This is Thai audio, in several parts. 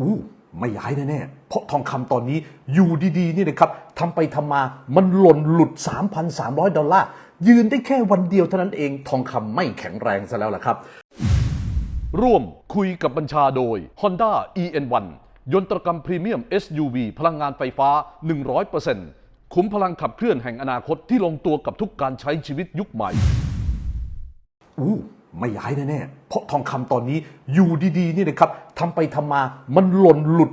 อู้ไม่ย้ายแน่ๆเพราะทองคำตอนนี้อยู่ดีๆนี่นะครับทำไปทำมามันหล่นหลุด 3,300 ดอลลาร์ ยืนได้แค่วันเดียวเท่านั้นเองทองคำไม่แข็งแรงซะแล้วล่ะครับ ร่วมคุยกับบัญชาโดย Honda EN1 ยนตรกรรมพรีเมียม SUV พลังงานไฟฟ้า 100%คุ้มพลังขับเคลื่อนแห่งอนาคตที่ลงตัวกับทุกการใช้ชีวิตยุคใหม่อู้ ไม่ย้ายแน่ๆเพราะทองคำตอนนี้อยู่ดีๆนี่นะครับทำไปทำมามันหล่นหลุด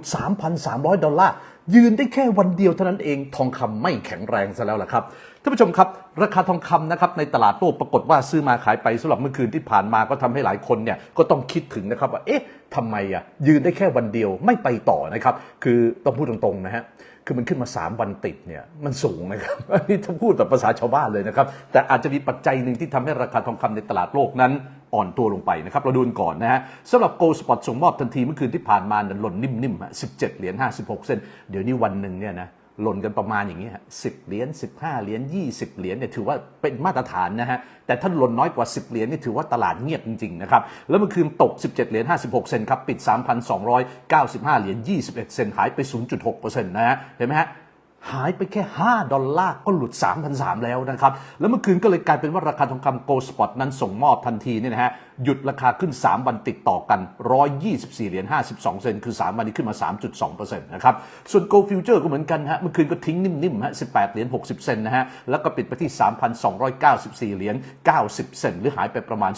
3,300 ดอลลาร์ยืนได้แค่วันเดียวเท่านั้นเองทองคำไม่แข็งแรงซะแล้วล่ะครับท่านผู้ชมครับ ราคาทองคำนะครับในตลาดโลกปรากฏว่าซื้อมาขายไปสำหรับเมื่อคืนที่ผ่านมาก็ทำให้หลายคนเนี่ยก็ต้องคิดถึงนะครับว่าเอ๊ะทำไมอะยืนได้แค่วันเดียวไม่ไปต่อนะครับคือต้องพูดตรงๆนะฮะ คือมันขึ้นมา 3 วันติดเนี่ยมันสูงนะครับอันนี้ถ้าพูดแบบภาษาชาวบ้านเลยนะครับ แต่อาจจะมีปัจจัยหนึ่งที่ทำให้ราคาทองคำในตลาดโลกนั้นอ่อนตัวลงไปนะครับ เราดูกันก่อนนะฮะสำหรับโกลสปอตส่งมอบทันทีเมื่อคืนที่ผ่านมาเนี่ยหล่นนิ่มๆฮะ17 เหรียญ 56 เซนเดี๋ยวนี้วันหนึ่งเนี่ยนะ หล่นกันประมาณอย่างนี้สิบเหรียญสิบห้าเหรียญยี่สิบเหรียญเนี่ยถือว่าเป็นมาตรฐานนะฮะ แต่ถ้าหล่นน้อยกว่า 10 เหรียญนี่ถือว่าตลาดเงียบจริงๆนะครับ แล้วเมื่อคืนตก 17 เหรียญ56 เซนครับ ปิด 3,295 เหรียญ21 เซนหายไป 0.6%นะฮะเห็นไหมฮะ หายไปแค่ 5 ดอลลาร์ก็หลุด 3,300 แล้วนะครับ แล้วเมื่อคืนก็เลยกลายเป็นว่าราคาทองคำโกลสปอตนั้นส่งมอบทันทีเนี่ยนะฮะหยุดราคาขึ้น 3 วันติดต่อกัน 124 เหรียญ 52 เซนคือ 3 วันนี้ขึ้นมา 3.2%นะครับ ส่วนโกลฟิวเจอร์ก็เหมือนกันฮะเมื่อคืนก็ทิ้งนิ่มๆฮะ18 เหรียญ 60 เซนนะฮะแล้วก็ปิดไปที่ 3,294 เหรียญ 90 เซนหรือหายไปประมาณ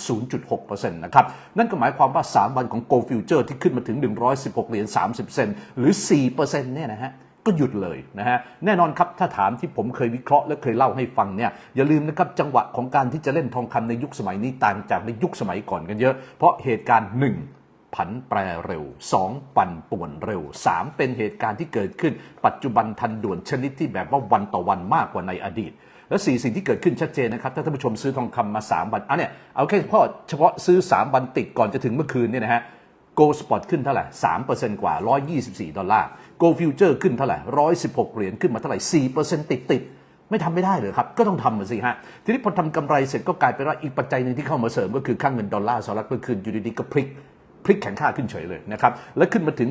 0.6%นะครับนั่นก็หมายความว่า 3 วันของโกลฟิวเจอร์ที่ขึ้นมาถึง 116 เหรียญ 30 เซนหรือ 4%เนี่ยนะฮะ ก็หยุดเลยนะฮะแน่นอนครับถ้าถามที่ผมเคยวิเคราะห์และเคยเล่าให้ฟังเนี่ยอย่าลืมนะครับจังหวะของการที่จะเล่นทองคำในยุคสมัยนี้ต่างจากในยุคสมัยก่อนกันเยอะ เพราะเหตุการณ์ 1. ผันแปรเร็ว 2. ปั่นป่วนเร็ว 3. เป็นเหตุการณ์ที่เกิดขึ้น ปัจจุบันทันด่วนชนิดที่แบบว่าวันต่อวันมากกว่าในอดีต และสี่สิ่งที่เกิดขึ้นชัดเจนนะครับ ถ้าท่านผู้ชมซื้อทองคำมา 3 วันอะเนี่ยเอาแค่เฉพาะเฉพาะซื้อ 3 วันติดก่อนจะถึงเมื่อคืนเนี่ยนะฮะ โกลสปอตขึ้นเท่าไหร่สามเปอร์เซนต์กว่า 124 ดอลลาร์ โกลฟิวเจอร์ขึ้นเท่าไหร่ 116 เหรียญขึ้นมาเท่าไหร่4%ติดติดไม่ทำไม่ได้เลยครับ ก็ต้องทำมาสิฮะ ทีนี้พอทำกำไรเสร็จก็กลายเป็นว่าอีกปัจจัยหนึ่งที่เข้ามาเสริมก็คือค่างเงินดอลลาร์สหรัฐเมื่อคืนอยู่ดีๆก็พลิก พลิกแข็งค่าขึ้นเฉยเลยนะครับ และขึ้นมาถึง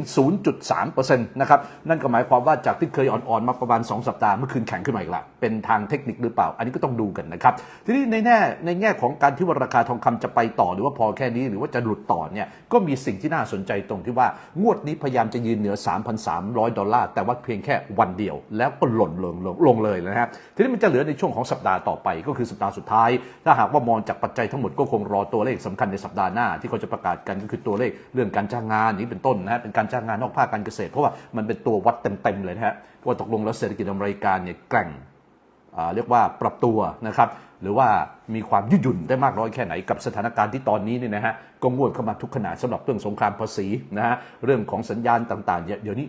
0.3%นะครับ นั่นก็หมายความว่าจากที่เคยอ่อนๆ มาประมาณ 2 สัปดาห์ เมื่อคืนแข็งขึ้นมาอีกละ เป็นทางเทคนิคหรือเปล่า อันนี้ก็ต้องดูกันนะครับ ทีนี้ในแง่ในแง่ของการที่ว่าราคาทองคำจะไปต่อ หรือว่าพอแค่นี้ หรือว่าจะหลุดต่อเนี่ย ก็มีสิ่งที่น่าสนใจตรงที่ว่างวดนี้พยายามจะยืนเหนือ 3,300 ดอลลาร์ แต่ว่าเพียงแค่วันเดียว แล้วก็หล่นลงลงลงเลยนะฮะ ทีนี้มันจะเหลือในช่วงของสัปดาห์ต่อไป ก็คือสัปดาห์สุดท้าย ถ้าหากว่ามองจากปัจจัยทั้งหมดก็คงรอตัวเลขสำคัญในสัปดาห์หน้าที่เขาจะประกาศกันก็คือตัวเลขเรื่องการจ้างงานนี้เป็นต้นนะฮะเป็นการจ้างงานนอกภาคการเกษตร เพราะว่ามันเป็นตัววัดเต็มๆเลยนะฮะว่าตกลงแล้วเศรษฐกิจอเมริกาเนี่ยแกร่งเรียกว่าปรับตัวนะครับหรือว่ามีความยืดหยุ่นได้มากน้อยแค่ไหนกับสถานการณ์ที่ตอนนี้เนี่ยนะฮะก็งวดเข้ามาทุกขนาดสำหรับเรื่องสงครามภาษีนะฮะเรื่องของสัญญาณต่างๆเยเดี๋ยวนี้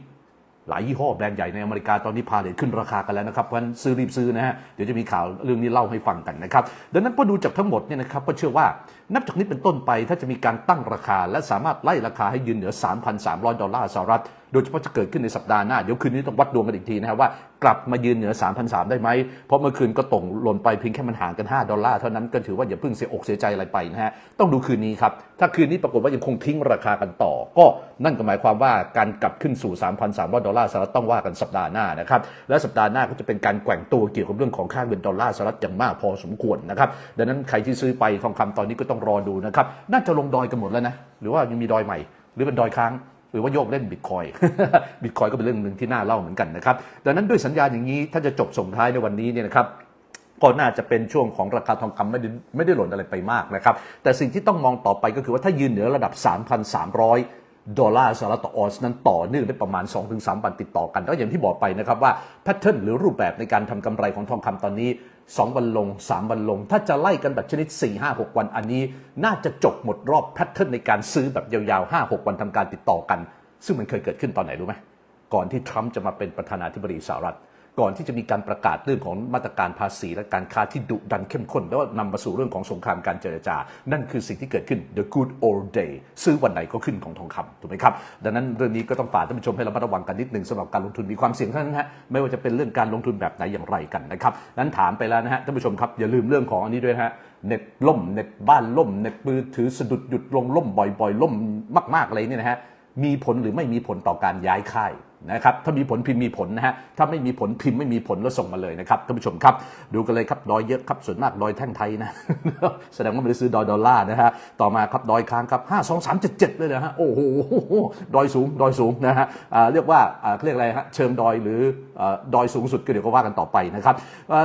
หลายยี่ห้อแบรนด์ใหญ่ในอเมริกาตอนนี้พาเลทขึ้นราคากันแล้วนะครับเพราะฉะนั้นซื้อรีบซื้อนะฮะเดี๋ยวจะมีข่าวเรื่องนี้เล่าให้ฟังกันนะครับดังนั้นพอดูจากทั้งหมดเนี่ยนะครับก็เชื่อว่านับจากนี้เป็นต้นไปถ้าจะมีการตั้งราคา และสามารถไล่ราคาให้ยืนเหนือ 3,300 ดอลลาร์สหรัฐ โดยเฉพาะจะเกิดขึ้นในสัปดาห์หน้า เดี๋ยวคืนนี้ต้องวัดดวงกันอีกทีนะครับว่ากลับมายืนเหนือ 3,300 ได้ไหม เพราะเมื่อคืนก็ตกหล่นไปเพียงแค่มันห่างกัน 5 ดอลลาร์เท่านั้นก็ถือว่าอย่าเพิ่งเสียอกเสียใจอะไรไปนะฮะ ต้องดูคืนนี้ครับ ถ้าคืนนี้ปรากฏว่ายังคงทิ้งราคากันต่อ ก็นั่นก็หมายความว่าการกลับขึ้นสู่ 3,300 ดอลลาร์สหรัฐต้องว่ากันสัปดาห์หน้านะครับ และสัปดาห์หน้าก็จะเป็นการแกว่งตัวเกี่ยวกับเรื่องของค่าเงินดอลลาร์สหรัฐอย่างมากพอสมควรนะครับดังนั้นใครที่ซื้อไปทองคำตอนนี้ก็ต้องรอดูนะครับน่าจะลงดอยกันหมดแล้วนะหรือว่ายังมีดอยใหม่ หรือเป็นดอยค้าง หรือว่าโยกเล่นบิตคอยบิตคอยก็เป็นเรื่องหนึ่งที่น่าเล่าเหมือนกันนะครับ ดังนั้นด้วยสัญญาณอย่างนี้ถ้าจะจบส่งท้ายในวันนี้เนี่ยนะครับก็น่าจะเป็นช่วงของราคาทองคำไม่ได้ไม่ได้หล่นอะไรไปมากนะครับ แต่สิ่งที่ต้องมองต่อไปก็คือว่าถ้ายืนเหนือระดับ 3,300 ดอลลาร์สหรัฐต่อออนซ์นั้นต่อเนื่องได้ประมาณ 2-3 วันติดต่อกันก็อย่างที่บอกไปนะครับว่าแพทเทิร์นหรือรูปแบบในการทำกำไรของทองคำตอนนี้ 2 วันลง 3 วันลง ถ้าจะไล่กันแบบชนิด 4 5 6 วันอันนี้ น่าจะจบหมดรอบแพทเทิร์นในการซื้อแบบยาวๆ 5-6 วันทำการติดต่อกัน ซึ่งมันเคยเกิดขึ้นตอนไหนรู้ไหมก่อนที่ทรัมป์จะมาเป็นประธานาธิบดีสหรัฐ ก่อนที่จะมีการประกาศเรื่องของมาตรการภาษีและการค้าที่ดุดันเข้มข้น แล้วนำมาสู่เรื่องของสงครามการเจรจา นั่นคือสิ่งที่เกิดขึ้น the good old day ซื้อวันไหนก็ขึ้นของทองคำถูกไหมครับ ดังนั้นเรื่องนี้ก็ต้องฝากท่านผู้ชมให้ระมัดระวังกันนิดหนึ่งสำหรับการลงทุนมีความเสี่ยงเท่านั้นฮะไม่ว่าจะเป็นเรื่องการลงทุนแบบไหนอย่างไรกันนะครับนั้นถามไปแล้วนะฮะท่านผู้ชมครับอย่าลืมเรื่องของอันนี้ด้วยฮะเน็ตล่มเน็ตบ้านล่มเน็ตมือถือสะดุดหยุดลงล่มบ่อยๆ ล่มมากๆอะไรเนี่ยนะฮะมีผลหรือไม่มีผลต่อการย้ายค่าย นะครับถ้ามีผลพิมพ์มีผลนะฮะถ้าไม่มีผลพิมพ์ไม่มีผลแล้วส่งมาเลยนะครับท่านผู้ชมครับ ดูกันเลยครับดอยเยอะครับส่วนมากดอยแท่งไทยนะแสดงว่าไม่ได้ซื้อดอยดอลลาร์นะฮะต่อมาครับดอยค้างครับ5 2 3 7 7เจ็ดเจ็ดเลยนะฮะโอ้โหดอยสูงดอยสูงนะฮะเรียกว่าเรียกอะไรฮะเชิงดอยหรือดอยสูงสุดก็เดี๋ยวก็ว่ากันต่อไปนะครับ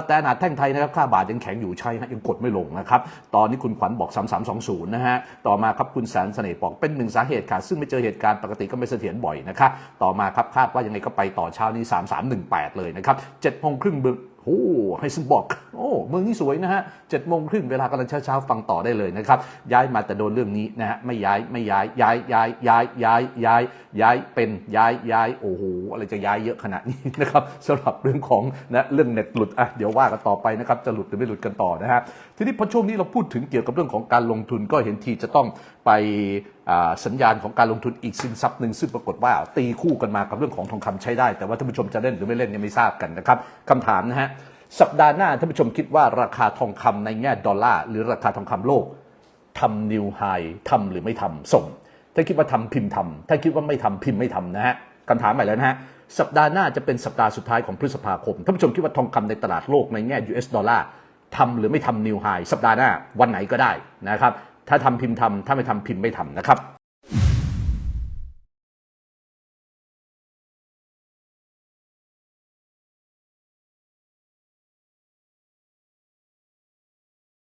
แต่ขนาดแท่งไทยนะครับค่าบาทยังแข็งอยู่ใช่ฮะยังกดไม่ลงนะครับตอนนี้คุณขวัญบอก 3320 นะฮะต่อมาครับคุณแสนเสน่ห์บอกเป็นหนึ่งสาเหตุค่ะซึ่งไม่เจอเหตุการณ์ปกติก็ไม่เสถียรบ่อยนะคะต่อมาครับคาดว่ายังไงก็ไปต่อเช้านี้ 3318 เลยนะครับ7โมงครึ่งเบอร์โอ้ไฮเซนบอกโอ้เมืองนี้สวยนะฮะเจ็ดโมงครึ่งเวลากำลังเช้าๆฟังต่อได้เลยนะครับ ย้ายมาแต่โดนเรื่องนี้นะฮะไม่ย้ายไม่ย้ายย้ายย้ายย้ายย้ายย้ายย้ายเป็นย้ายย้ายโอ้โหอะไรจะย้ายเยอะขนาดนี้นะครับสำหรับเรื่องของนะเรื่องเน็ตหลุดอะเดี๋ยวว่ากันต่อไปนะครับจะหลุดหรือไม่หลุดกันต่อนะฮะทีนี้พอช่วงนี้เราพูดถึงเกี่ยวกับเรื่องของการลงทุนก็เห็นทีจะต้องไปสัญญาณของการลงทุนอีกสินทรัพย์หนึ่งซึ่งปรากฏว่าตีคู่กันมากับเรื่องของทองคำใช้ได้ แต่ว่าท่านผู้ชมจะเล่นหรือไม่เล่นยังไม่ทราบกันนะครับคำถามนะฮะ สัปดาห์หน้าท่านผู้ชมคิดว่าราคาทองคำในแง่ดอลลาร์หรือราคาทองคำโลกทำนิวไฮทำหรือไม่ทำส่ง ถ้าคิดว่าทำพิมพ์ทำถ้าคิดว่าไม่ทำพิมพ์ไม่ทำนะฮะคำถามใหม่แล้วนะฮะสัปดาห์หน้าจะเป็นสัปดาห์สุดท้ายของพฤษภาคมท่านผู้ชมคิดว่าทองคำในตลาดโลกในแง่ US ดอลลาร์ทำหรือไม่ทำนิวไฮสัปดาห์หน้าวันไหนก็ได้นะครับถ้าทำพิมพ์ทำถ้าไม่ทำพิมพ์ไม่ทำนะครับ